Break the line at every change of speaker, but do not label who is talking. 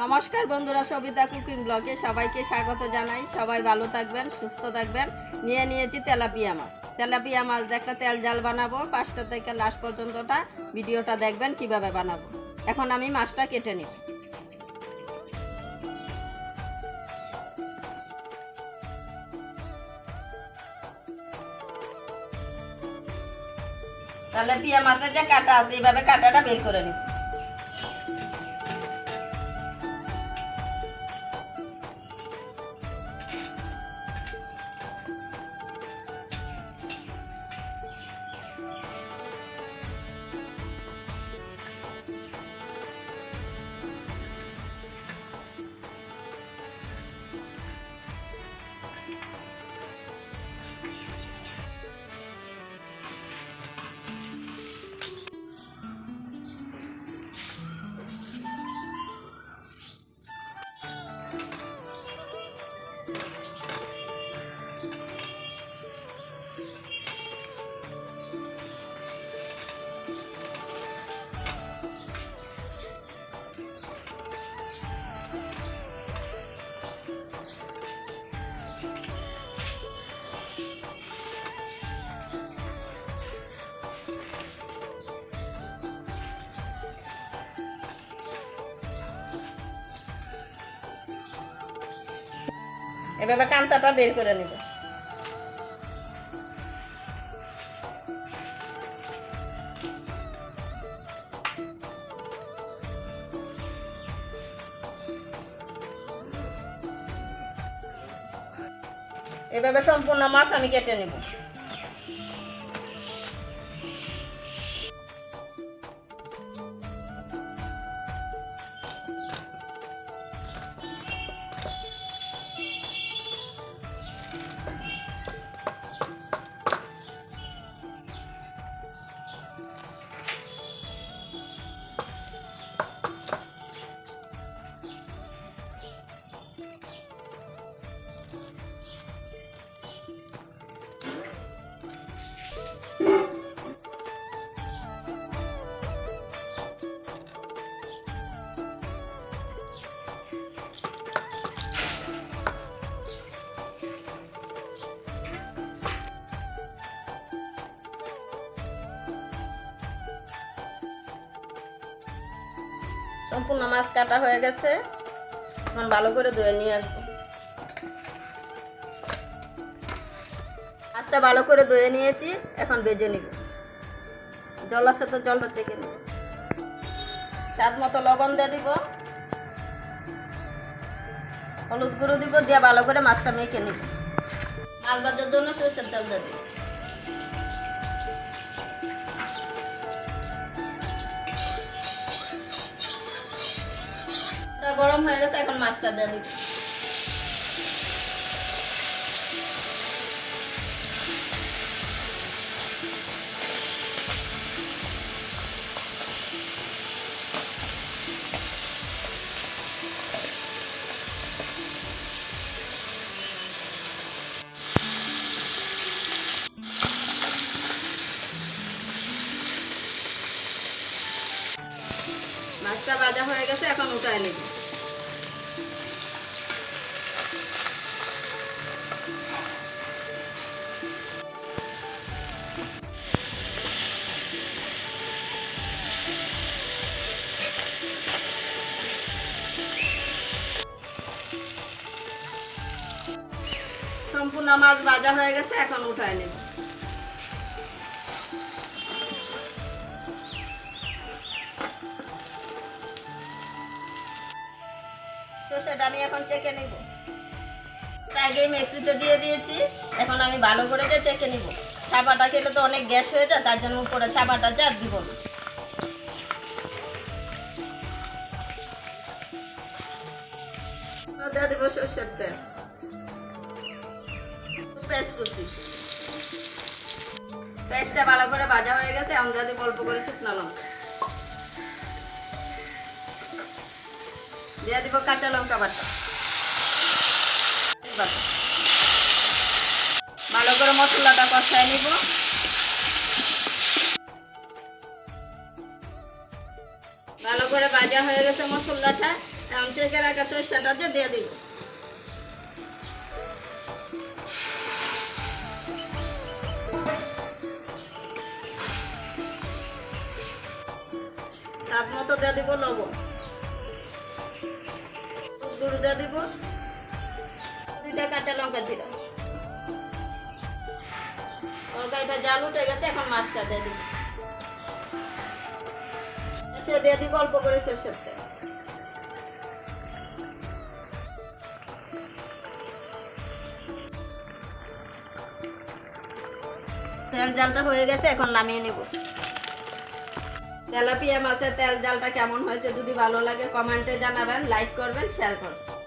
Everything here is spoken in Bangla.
নমস্কার বন্ধুরা, সবিতা কুকিং ব্লগে সবাইকে স্বাগত জানাই। সবাই ভালো থাকবেন, সুস্থ থাকবেন। নিয়ে নিয়েছি তেলাপিয়া মাছ। তেলাপিয়া মাছ একটা তেল জাল বানাবো। পাঁচটা থেকে লাস্ট পর্যন্তটা ভিডিওটা দেখবেন কীভাবে বানাবো। এখন আমি মাছটা কেটে নিব। তাহলে পিয়া মাছের যে কাটা আছে, এইভাবে কাটাটা বের করে নিব। এভাবে কান্তাটা বের করে নিব। এভাবে সম্পূর্ণ মাছ আমি কেটে নিব। সম্পূর্ণ মাছ কাটা হয়ে গেছে। এখন ভালো করে ধুয়ে নিয়ে আসব। মাছটা ভালো করে ধুয়ে নিয়েছি, এখন বেজে নিব। জল আছে তো জলটা চেকে নিব। স্বাদ মতো লবণ দিয়ে দিব। হলুদ গুঁড়ো দিব, দিয়ে ভালো করে মাছটা মেখে নিব। মাছ ভাজার জন্য সরষের তেল দিয়ে দিব। গরম হয়ে গেছে এখন মাছটা দিয়ে দিব মাছটা ভাজা হয়ে গেছে এখন উঠায় নিব। সম্পূর্ণ মাছ ভাজা হয়ে গেছে, এখন উঠায় নেব। সেটা আমি এখন চেকে নিব। আগে মিক্সিতে দিয়ে দিয়েছি, এখন আমি ভালো করে যে চেকে নিব। ছাপাটা খেলে তো অনেক গ্যাস হয়ে যায়, তার জন্য উপরে ছাপাটা যা দিব না। দিব সর্ষের তেল। পেস্ট করছি। পেস্টটা ভালো করে ভাজা হয়ে গেছে আমি যদি অল্প করে শুকনো লঙ্কা দিয়ে দিব কাঁচা লঙ্কা বাটা। ভালো করে মশলাটা কষায় নিব। ভালো করে ভাজা হয়ে গেছে মশলাটা। এখন চেকে রাখা সরিষাটা দিয়ে দিব। স্বাদ মতো দিয়ে দিব লবণ গুঁড়ো দিয়ে দিব। দুইটা কাঁচা লঙ্কা জিরা। জাল উঠে গেছে, এখন মাছটা দিয়ে দিব। সে দিয়ে দিব অল্প করে সর্ষের তেল। তেল জালটা হয়ে গেছে, এখন নামিয়ে নেব। তেলাপিয়া মাছের তেল জালটা কেমন হয়েছে যদি ভালো লাগে কমেন্টে জানাবেন লাইক করবেন শেয়ার করবেন।